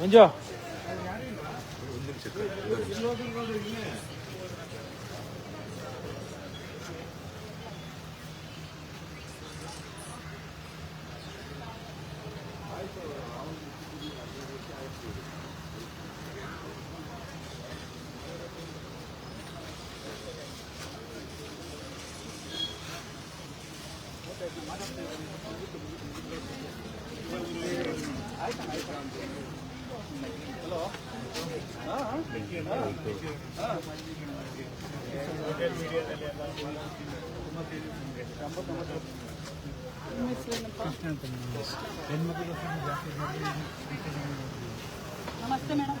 먼저. ನಮಸ್ತೆ ಮೇಡಮ್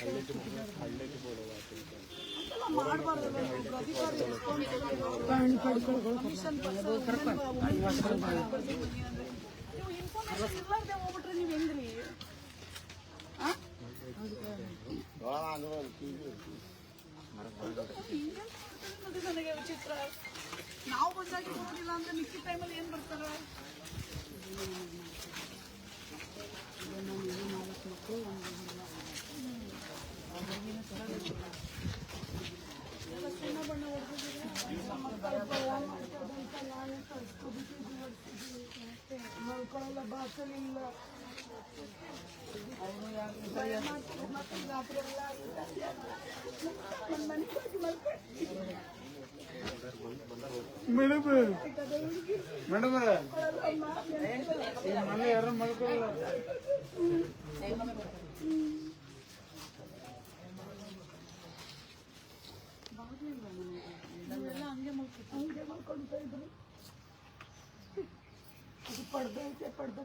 ನೀವು ನನಗೆ ನಾವು ಬಂದಾಗ ಬರೋದಿಲ್ಲ ಅಂದ್ರೆ ಮಿಕ್ಕಿ ಏನ್ ಬರ್ತಾರೆ ಎಲ್ಲ ಮಲ್ಕೊಳ್ಳಲ್ಲ ಬಾಸಲಿಲ್ಲ ಭಯ ಮಾಡ್ತಾರೆ ಮತ್ತೆ ರಾತ್ರಿ ಎಲ್ಲ ನನ್ನ ಮನೆಗೆ ಹೋಗಿ ಮಲ್ಕೊಳ್ತೀನಿ. ಮೇಡಮ್ ಹುಡುಗಿ ಮೇಡಮ್ ಅಮ್ಮ, ಮನೆ ಯಾರು ಮಾಡ್ಕೊಳ್ಳಲ್ಲ ನೀವೆಲ್ಲ ಹಂಗೆ ಮಲ್ಕೊ ಹಂಗೆ ಮಲ್ಕೊಳ್ತಾ ಇದ್ರು ಅದು ಪಡ್ದ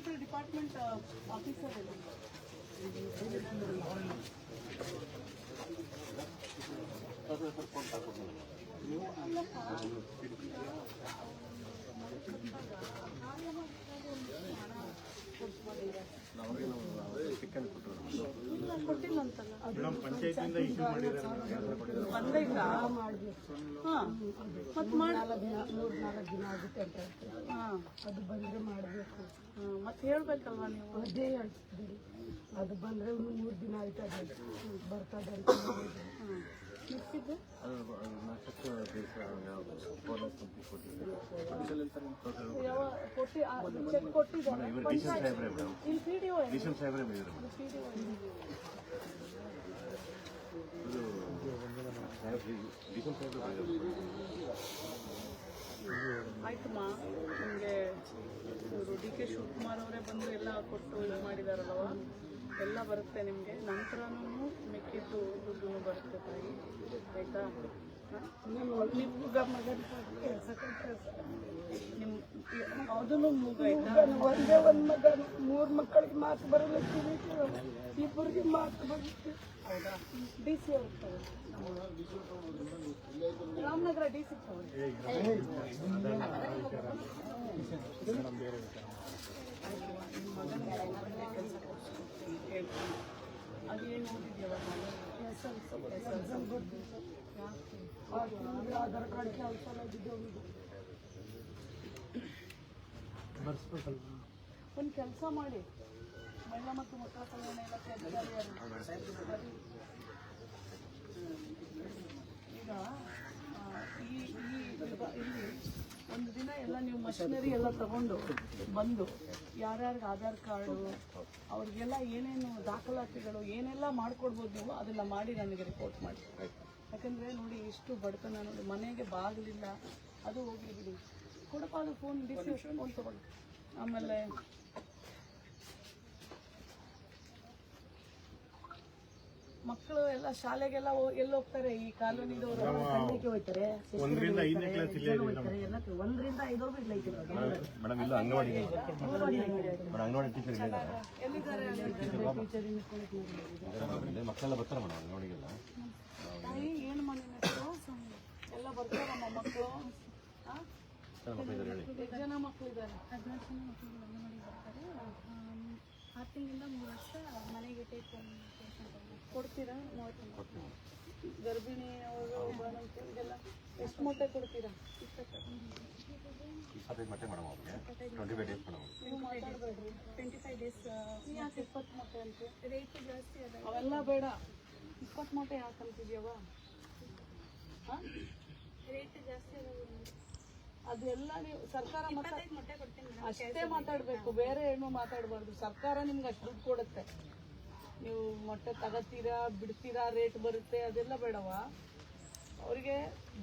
ಸೋಷಿಯಲ್ ವೆಲ್ಫೇರ್ ಡಿಪಾರ್ಟ್ಮೆಂಟ್ ಆಫೀಸರ್ ಎಲ್ಲ ಅಂತಲ್ಲ ಪಂಚಾಯತಿಯಿಂದ ಇಶ್ಯೂ ಬಂದೇ ಇಲ್ಲ ಹಾ. ಮತ್ತೆ ಮಾಡಿ ಮೂರ್ ನಾಲ್ಕು ದಿನ ಆಗುತ್ತೆ ಅಂತ ಹಾ ಅದು ಬಂದ್ರೆ ಮಾಡಬೇಕು ಮತ್ತೆ ಹೇಳ್ಬೇಕಲ್ವಾ ನೀವು? ಅದೇ ಹೇಳ್ತಿದ್ದೀರಿ. ಅದು ಬಂದ್ರೆ ಮೂರು ದಿನ ಆಯ್ತದೆ ಬರ್ತದೆ ಅಂತ. ಮಿಕ್ಕಿದ್ದು ಯಾವ ಕೊಟ್ಟಿ ಚೆಕ್ ಕೊಟ್ಟಿದ್ದಾರೆ. ಇಲ್ಲಿ ಪಿ ಡಿ ಒ ಆಯ್ತಮ್ಮ ನಿಮಗೆ ಇವರು ಡಿ ಕೆ ಶಿವಕುಮಾರ್ ಅವರೇ ಬಂದು ಎಲ್ಲ ಕೊಟ್ಟು ಇದು ಮಾಡಿದಾರಲ್ವ ಎಲ್ಲ ಬರುತ್ತೆ ನಿಮಗೆ? ನಂತರನೂ ಮಿಕ್ಕಿದ್ದು ದುಡ್ಡು ಬರುತ್ತೆ ತಾಯಿ. ಆಯ್ತಾ? ನಿಮ್ಗ ಮಗನ ಕೆಲಸ ಕೊಟ್ಟರೆ ನಿಮ್ಮ ಅದನ್ನು ಮುಗಾಯ್ತಾ ಒಂದೇ ಒಂದ್ ಮಗ ಮೂರ್ ಮಕ್ಕಳಿಗೆ ಮಾತು ಬರಲ್ಲ ಕಿವಿಗೆ ಇಬ್ಬರಿಗೆ ಮಾತು ಬರುತ್ತೆ ಹೌದಾ ಡಿ ಸಿ ಅವ್ರು ತಗೊಳ್ಳಿ. ರಾಮನಗರ ಡಿ ಸಿ ತಗೊಳ್ಳಿ ಅದೇನು ಓದಿದ್ಯವ ಆಧಾರ್ ಕಾರ್ಡ್ ಕೆಲಸ ಆಗಿದ್ದು ಒಂದು ಕೆಲಸ ಮಾಡಿ ಮಹಿಳಾ ಮತ್ತು ಮಕ್ಕಳ ಕಲ್ಯಾಣ ಇಲಾಖೆ ಅಧಿಕಾರಿಯರು ಈಗ ಆ, ಈ ಈ ವಿಭಾ- ಇಲ್ಲಿ ಒಂದು ದಿನ ಎಲ್ಲ ನೀವು ಮಷಿನರಿ ಎಲ್ಲ ತಗೊಂಡು ಬಂದು ಯಾರ್ಯಾರಿಗೆ ಆಧಾರ್ ಕಾರ್ಡು, ಅವ್ರಿಗೆಲ್ಲ ಏನೇನು ದಾಖಲಾತಿಗಳು, ಏನೆಲ್ಲ ಮಾಡ್ಕೊಡ್ಬೋದು ನೀವು ಅದೆಲ್ಲ ಮಾಡಿ ನನಗೆ ರಿಪೋರ್ಟ್ ಮಾಡಿ. ಯಾಕಂದ್ರೆ ನೋಡಿ ಇಷ್ಟು ಬಡತನ ನೋಡಿ, ಮನೆಗೆ ಬಾಗಿಲಿಲ್ಲ, ಅದು ಹೋಗಿ ಬಿಡಿ. ಕೊಡಪ್ಪ ಅದು ಫೋನ್ ಡಿಫ್ಯೂಷನ್ ಫೋನ್ ತಗೊಳ್ಳಿ. ಆಮೇಲೆ ಮಕ್ಕಳು ಎಲ್ಲ ಶಾಲೆಗೆಲ್ಲ ಎಲ್ಲಿ ಹೋಗ್ತಾರೆ? ಈ ಕಾಲೋನಿದವರು ಹೋಗ್ತಾರೆ ಒಂದರಿಂದ ಐದನೇ ಕ್ಲಾಸ್ ಇಲ್ಲೇ ನಮ್ಮ ಒಂದರಿಂದ ಐದವರೆಗೂ ಇಲ್ಲ ಐತಿರೋದು ಮೇಡಮ್ ಇಲ್ಲ ಅಂಗನವಾಡಿ ಮೇಡಮ್ ಅಂಗನವಾಡಿ ಟೀಚರ್ ಎಲ್ಲಿದ್ದಾರೆ ಇಲ್ಲಿ ಮಕ್ಕಳೆಲ್ಲ ಬರ್ತಾರೆ ಮೇಡಮ್ ಅಂಗನವಾಡಿಗೆಲ್ಲ. ಏನು ಮನೆ ಎಲ್ಲ ಬರ್ತಾರಮ್ಮ ಮಕ್ಕಳು? ಆ? ಮಕ್ಕಳು ಇದ್ದಾರೆ ಜನ ಹದಿನಾರು ಜನ ಮಕ್ಕಳು ಅಂಗನವಾಡಿ ಬರ್ತಾರೆ. ಆರು ತಿಂಗಳಿಂದ ಮೂರು ವರ್ಷ ಮನೆಗೆ ಟೇಕ್ ಕೊಡ್ತೀರಾ? ಮೂವತ್ತು ಗರ್ಭಿಣಿ ಎಷ್ಟು ಮೊಟ್ಟೆ ಕೊಡ್ತೀರಾ? ಇಪ್ಪತ್ತೈದು. ಮಟ್ಟೆ ಮೇಡಮ್ ಅವ್ರಿಗೆ. ಟ್ವೆಂಟಿ ಫೈವ್ ಡೇಸ್ ಮೇಡಮ್ ನೀವು ಮಾತಾಡಬೇಡ್ರಿ. ಟ್ವೆಂಟಿ ಫೈವ್ ಡೇಸ್ ಯಾಕೆ ಇಪ್ಪತ್ತು ಮೊಟ್ಟೆ ಅಂತೆ ರೇಟ್ ಜಾಸ್ತಿ ಅದ ಅವೆಲ್ಲ ಬೇಡ. ಇಪ್ಪತ್ತು ಮೊಟ್ಟೆ ಯಾಕೆ ಅಂತಿದ್ಯವ ರೇಟ್ ಜಾಸ್ತಿ ಅದ ಅದೆಲ್ಲ ನೀವು ಸರ್ಕಾರ ಅಷ್ಟೇ ಮಾತಾಡಬೇಕು. ಬೇರೆ ಏನು ಮಾತಾಡಬಾರ್ದು. ಸರ್ಕಾರ ನಿಮ್ಗೆ ಅಷ್ಟು ದುಡ್ಡು ಕೊಡುತ್ತೆ. ನೀವು ಮೊಟ್ಟೆ ತಗೋತೀರಾ, ಬಿಡ್ತೀರಾ ರೇಟ್ ಬರುತ್ತೆ, ಅದೆಲ್ಲ ಬೇಡವಾ? ಅವರಿಗೆ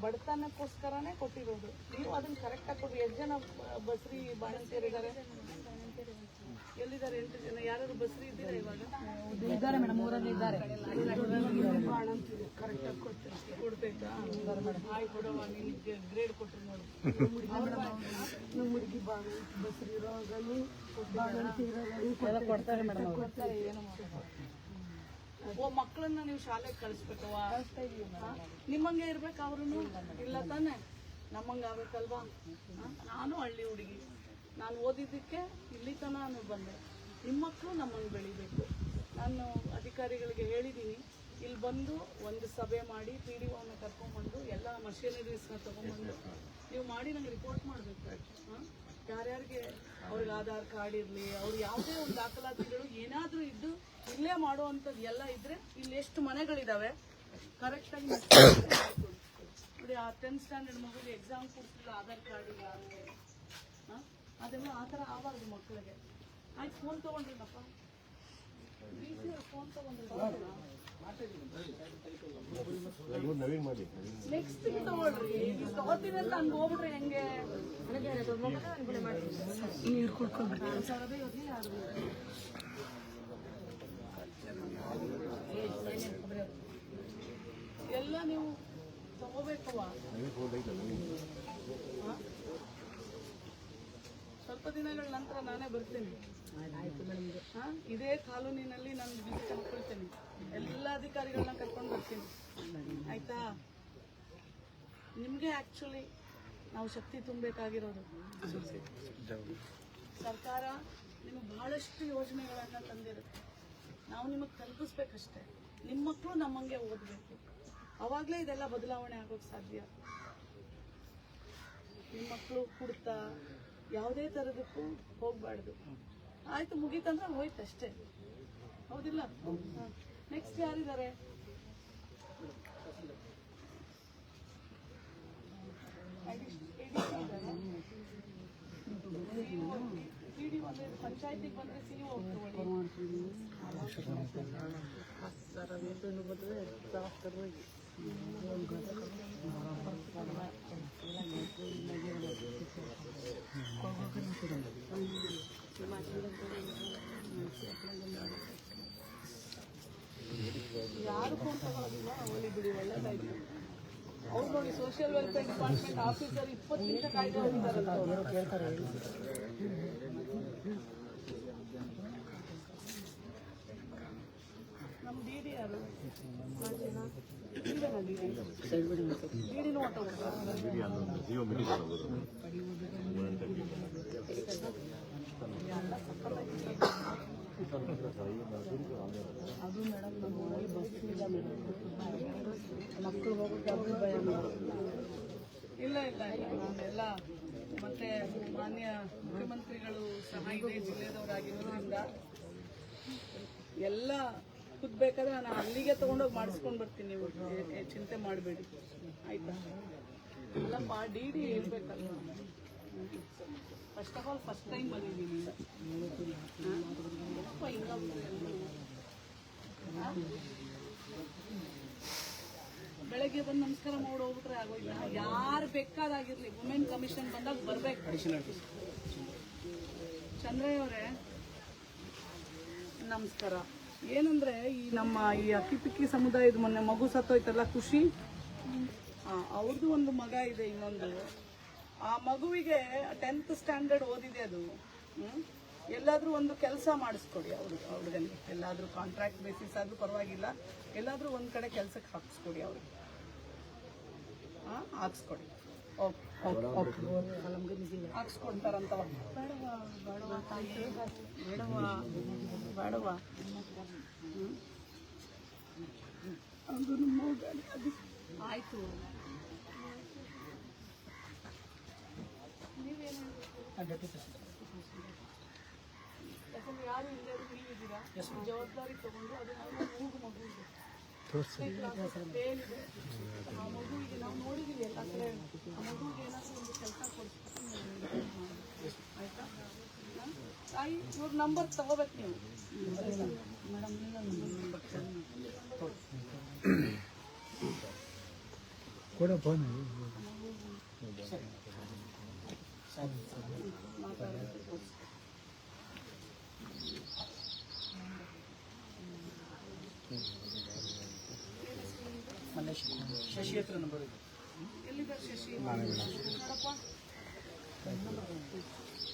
ಬಡತನಕ್ಕೋಸ್ಕರನೇ ಕೊಟ್ಟಿರೋದು. ನೀವು ಅದನ್ನ ಕರೆಕ್ಟಾಗಿ ಕೊಡಿ ಎಷ್ಟು ಜನ ಬಸ್ರಿ ಬಾಣಂತಿಯರಿದ್ದಾರೆ? ಎಲ್ಲಿದ್ದಾರೆ ಎಂಟು ಜನ? ಯಾರು ಬಸ್ರಿ ಇದ್ದೀರಾ ಇವಾಗ? ಇದ್ದಾರೆ ಮೇಡಮ್ ಊರಲ್ಲಿ ಇದ್ದಾರೆ. ಕರೆಕ್ಟಾಗಿ ಕೊಡ್ತೀನಿ ಕೊಡ್ತೈತಾ ಆಯ್ತು ಕೊಡವ ನಿನಗೆ ಗ್ರೇಡ್ ಕೊಟ್ಟರು ನೋಡಿ. ನಮ್ಮ ಹುಡುಗಿ ಬಾಗ ಬಸ್ರಿ ಇರೋಗನು ಬಾಗಂತಿ ಇರೋಗನು ಕೊಡ್ತಾರೆ. ಮೇಡಮ್ ಕೊಡ್ತಾರೆ ಏನು. ಓ ಮಕ್ಕಳನ್ನ ನೀವು ಶಾಲೆಗೆ ಕಳಿಸ್ಬೇಕವಾ ನಿಮ್ಮಂಗೆ ಇರ್ಬೇಕು ಅವ್ರು ಇಲ್ಲ ತಾನೆ? ನಮ್ಮಂಗೆ ಆಗ್ಬೇಕಲ್ವಾ? ನಾನು ಹಳ್ಳಿ ಹುಡುಗಿ. ನಾನು ಓದಿದ್ದಕ್ಕೆ ಇಲ್ಲಿ ನಾನು ಬಂದೆ. ನಿಮ್ಮ ಮಕ್ಕಳು ನಮ್ಮನ್ನು ಬೆಳಿಬೇಕು. ನಾನು ಅಧಿಕಾರಿಗಳಿಗೆ ಹೇಳಿದ್ದೀನಿ ಇಲ್ಲಿ ಬಂದು ಒಂದು ಸಭೆ ಮಾಡಿ ಪಿ ಡಿ ಒನ ಕರ್ಕೊಂಡ್ಬಂದು ಎಲ್ಲ ಮಷಿನರೀಸ್ನ ತಗೊಂಡ್ಬಂದು ನೀವು ಮಾಡಿ ನಂಗೆ ರಿಪೋರ್ಟ್ ಮಾಡಬೇಕು. ಯಾರ್ಯಾರಿಗೆ ಅವ್ರಿಗೆ ಆಧಾರ್ ಕಾರ್ಡ್ ಇರಲಿ ಅವ್ರು ಯಾವುದೇ ಒಂದು ದಾಖಲಾತಿಗಳು ಏನಾದರೂ ಇದ್ದು ಇಲ್ಲೇ ಮಾಡುವಂಥದ್ದು ಎಲ್ಲ ಇದ್ರೆ ಇಲ್ಲಿ ಎಷ್ಟು ಮನೆಗಳಿದಾವೆ ಕರೆಕ್ಟಾಗಿ ನೋಡಿ ಆ ಟೆಂತ್ ಸ್ಟ್ಯಾಂಡರ್ಡ್ ಮಗುಗೆ ಎಕ್ಸಾಮ್ ಕೊಡ್ತಿಲ್ಲ ಆಧಾರ್ ಕಾರ್ಡ್ ಇಲ್ಲ ಹ? ಅದೆಲ್ಲ ಆ ಥರ ಆಗಬಾರ್ದು ಮಕ್ಕಳಿಗೆ. ಆಯ್ತು ಫೋನ್ ತೊಗೊಂಡಿಲ್ಲಪ್ಪ? ಫೋನ್ ನೆಕ್ಸ್ಟ್ ತಗೊಳ್ರಿ. ನೀವು ತಗೋತೀನಿ ಅಂತ ಹಂಗೆ ಹೋಗ್ಬಿಟ್ರೆ ಹೆಂಗೆ? ನೀರು ಕುಡ್ಕೊಂಡು ಇರಲಿ ಎಲ್ಲ ನೀವು ತಗೋಬೇಕವ ನವೀನ್ ಫೋನ್ ಐತೆ ನವೀನ್ ಸ್ವಲ್ಪ ದಿನಗಳ ನಂತರ ನಾನೇ ಬರ್ತೇನೆ? ಇದೇ ಕಾಲೋನಿನಲ್ಲಿ ನಾನು ವಿಸಿಟ್ ಹಾಕೊಳ್ತೇನೆ ಎಲ್ಲ ಅಧಿಕಾರಿಗಳನ್ನ ಕರ್ಕೊಂಡು ಬರ್ತೀನಿ. ಆಯ್ತಾ? ನಿಮಗೆ ಆಕ್ಚುಲಿ ನಾವು ಶಕ್ತಿ ತುಂಬಬೇಕಾಗಿರೋದು. ಸರ್ಕಾರ ನಿಮಗೆ ಬಹಳಷ್ಟು ಯೋಜನೆಗಳನ್ನ ತಂದಿರುತ್ತೆ. ನಾವು ನಿಮಗೆ ತಲುಪಿಸ್ಬೇಕಷ್ಟೇ. ನಿಮ್ಮ ಮಕ್ಕಳು ನಮ್ಮಂಗೆ ಓದಬೇಕು. ಅವಾಗಲೇ ಇದೆಲ್ಲ ಬದಲಾವಣೆ ಆಗೋಕ್ಕೆ ಸಾಧ್ಯ. ನಿಮ್ಮ ಮಕ್ಕಳು ಕುಡ್ತಾ ಯಾವುದೇ ಥರದಕ್ಕೂ ಹೋಗಬಾರ್ದು ಆಯ್ತು ಮುಗೀತಂದ್ರೆ ಹೋಯ್ತು ಅಷ್ಟೇ ಹೌದಿಲ್ಲ ನೆಕ್ಸ್ಟ್ ಯಾರಿದ್ದಾರೆ ಪಂಚಾಯತಿಗೆ ಬಂದ್ರೆ ಸಿ ಯಾರು ಫೋನ್ ತಗೊಳ್ಳೋದಿಲ್ಲ ಹೋಲಿ ಬಿಡಿ ಒಳ್ಳೇದಾಯ್ತು ಅವ್ರು ನೋಡಿ ಸೋಷಿಯಲ್ ವೆಲ್ಫೇರ್ ಡಿಪಾರ್ಟ್ಮೆಂಟ್ ಆಫೀಸರ್ ಇಪ್ಪತ್ತು ನಿಮಿಷ ಕಾಯ್ದೆ ಹೋಗ್ತಾರಲ್ಲ ಅವ್ರು. ನಮ್ಮ ಡಿ ಡಿ ಯಾರು ಡಿಡಿನೂ ಹೊಟ್ಟೋಗ್ಬಿಡ್ತಾರೆ ಇಡೀ ಅಲ್ಲೊಂದು ಜಿಯೋ ಮೀಟಿಂಗ್ ಹೋಗೋದು ಅದು ಮೇಡಮ್ ನಮ್ಮ ಊರಲ್ಲಿ ಬಸ್ ಇಲ್ಲ ಮೇಡಮ್ ಮಕ್ಕಳು ಹೋಗೋಕೆ ಅದು ಭಯ ಇಲ್ಲ ಇಲ್ಲ. ನಾನೆಲ್ಲ ಮತ್ತೆ ಮಾನ್ಯ ಮುಖ್ಯಮಂತ್ರಿಗಳು ಸಹ ಇದೇ ಜಿಲ್ಲೆದವರಾಗಿರೋದ್ರಿಂದ ಎಲ್ಲ ಕುದ್ಬೇಕಾದ್ರೆ ನಾನು ಅಲ್ಲಿಗೆ ತಗೊಂಡೋಗಿ ಮಾಡಿಸ್ಕೊಂಡು ಬರ್ತೀನಿ ನೀವು. ಚಿಂತೆ ಮಾಡಬೇಡಿ. ಆಯ್ತಾ? ಅಲ್ಲಪ್ಪ ಡಿ ಡಿ ಹೇಳ್ಬೇಕಲ್ಲ first of all first time ಬಂದಿದ್ದೀನಿ. ಬೆಳಗ್ಗೆ ಬಂದು ನಮಸ್ಕಾರ ಮಾಡಿ ಹೋಗ್ಬಿಟ್ರೆ ಆಗೋಯ್ತು? ಯಾರು ಬೇಕಾದಾಗಿರ್ಲಿ ವುಮೆನ್ ಕಮಿಷನ್ ಬಂದಾಗ ಬರ್ಬೇಕು. ಚಂದ್ರಯ್ಯ ಅವರೇ ನಮಸ್ಕಾರ. ಏನಂದ್ರೆ ಈ ನಮ್ಮ ಈ ಅಕ್ಕಿಪಿಕ್ಕಿ ಸಮುದಾಯದ ಮೊನ್ನೆ ಮಗು ಸತ್ತೋಯ್ತಲ್ಲ ಖುಷಿ? ಅವ್ರದ್ದು ಒಂದು ಮಗ ಇದೆ ಇನ್ನೊಂದು. ಆ ಮಗುವಿಗೆ ಟೆಂತ್ ಸ್ಟ್ಯಾಂಡರ್ಡ್ ಓದಿದೆ ಅದು? ಎಲ್ಲಾದ್ರೂ ಒಂದು ಕೆಲಸ ಮಾಡಿಸ್ಕೊಡಿ ಅವ್ರಿಗೆ. ಎಲ್ಲಾದರೂ ಎಲ್ಲಾದ್ರೂ ಕಾಂಟ್ರಾಕ್ಟ್ ಬೇಸಿಸ್ ಆದ್ರೂ ಪರವಾಗಿಲ್ಲ. ಎಲ್ಲಾದ್ರೂ ಒಂದ್ ಕಡೆ ಕೆಲಸಕ್ಕೆ ಹಾಕಿಸ್ಕೊಡಿ ಅವ್ರಿಗೆ. ಹಾಂ ಹಾಕ್ಸ್ಕೊಡಿ. ಓಕೆ ಹಾಕ್ಸ್ಕೊಡ್ತಾರಂತವ ಬೇಡವಾ ಬೇಡವಾ. ಆಯ್ತು ಯಾರು ಇಲ್ಲದೆ ಜವಾಬ್ದಾರಿ ತಗೊಂಡು ಅದು ಮೂಗು ಮಗು ಕಡೆ? ತಾಯಿ ಇವ್ರ ನಂಬರ್ ತಗೋಬೇಕು ನೀವು ಮೇಡಮ್ ನಂಬರ್ ಎಲ್ಲಿದ್ದಾರೆ ಶಶಿ ಹತ್ರ ನಂಬರ್ ಇದೆ ತಾಯಿ ಬರ್ಲವ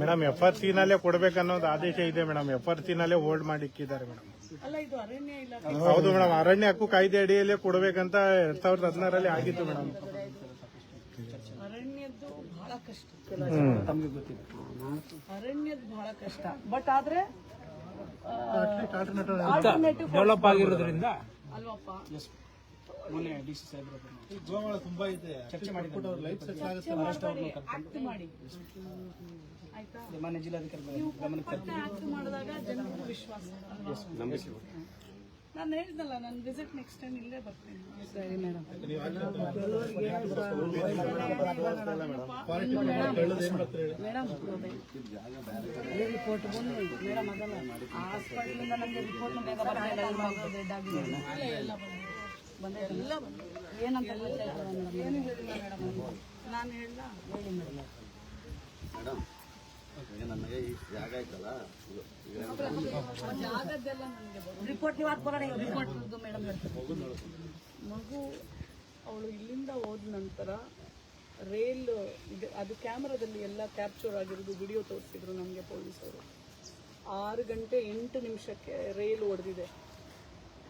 ಮೇಡಮ್ ಎಫ್ ಆರ್ ಸಿನಲ್ಲೇ ಕೊಡ್ಬೇಕನ್ನೋದು ಆದೇಶ ಇದೆ ಮೇಡಮ್. ಎಫ್ ಆರ್ ಸಿನಲ್ಲೇ ಹೋಲ್ಡ್ ಮಾಡಿ ಇಕ್ಕಿದ್ದಾರೆ ಮೇಡಮ್. ಅಲ್ಲ ಇದು ಅರಣ್ಯ ಇಲಾಖೆ. ಹೌದು ಮೇಡಮ್ ಅರಣ್ಯ ಹಕ್ಕು ಕಾಯ್ದೆ ಅಡಿಯಲ್ಲೇ ಕೊಡ್ಬೇಕಂತ ಎರಡ್ ಸಾವಿರದ ಹದಿನಾರಲ್ಲಿ ಆಗಿತ್ತು ಮೇಡಮ್. ಅರಣ್ಯದ್ದು ಬಹಳ ಕಷ್ಟ. ಅರಣ್ಯದ್ದು ಬಹಳ ಕಷ್ಟ. ಬಟ್ ಆದ್ರೆ ಡೆವಲಪ್ ಆಗಿರೋದ್ರಿಂದ ಅಲ್ವಪ್ಪ. ಈ ಗೋವಾಳ ತುಂಬಾ ಇದೆ ಚರ್ಚೆ ಮಾಡಿ ಲೈಫ್ ಸೆಟ್ ಆಗುತ್ತೆ ಮಾಡಿ ಆಯ್ತಾ ನೀವು ಜಿಲ್ಲಾಧಿಕಾರಿ ಆಕ್ಟ್ ಮಾಡಿದಾಗ ವಿಶ್ವಾಸ? ನಾನು ಹೇಳಿದ್ನಲ್ಲ ನನ್ನ ವಿಸಿಟ್ ನೆಕ್ಸ್ಟ್ ಟೈಮ್ ಇಲ್ಲೇ ಬರ್ತೀನಿ ಸರಿ ಮೇಡಮ್ ಮೇಡಮ್ ರಿಪೋರ್ಟ್ ಬಂದು ಮೇಡಮ್ ಅದಲ್ಲ ಹಾಸ್ಪಿಟಲಿಂದ ನನಗೆ ರಿಪೋರ್ಟ್ ಆಗಿದೆ. ಎಲ್ಲ. ಏನಂತ ನಾನು ಹೇಳಿ ಮೇಡಮ್. ಈ ಜಾಗ ಐತಲ್ಲ ಜಾಗದ್ದೆಲ್ಲ ನನಗೆ ರಿಪೋರ್ಟ್ ನೀವು ಹಾಕ್ಬರೋಣ ರಿಪೋರ್ಟ್ ಮೇಡಮ್ ಮಗು ಅವಳು ಇಲ್ಲಿಂದ ಹೋದ ನಂತರ ರೇಲ್ ಇದು ಅದು ಕ್ಯಾಮ್ರಾದಲ್ಲಿ ಎಲ್ಲ ಕ್ಯಾಪ್ಚರ್ ಆಗಿರೋದು ವಿಡಿಯೋ ತೋರಿಸಿದ್ರು ನಮಗೆ ಪೊಲೀಸರು ಆರು ಗಂಟೆ ಎಂಟು ನಿಮಿಷಕ್ಕೆ ರೈಲ್ ಹೊಡೆದಿದೆ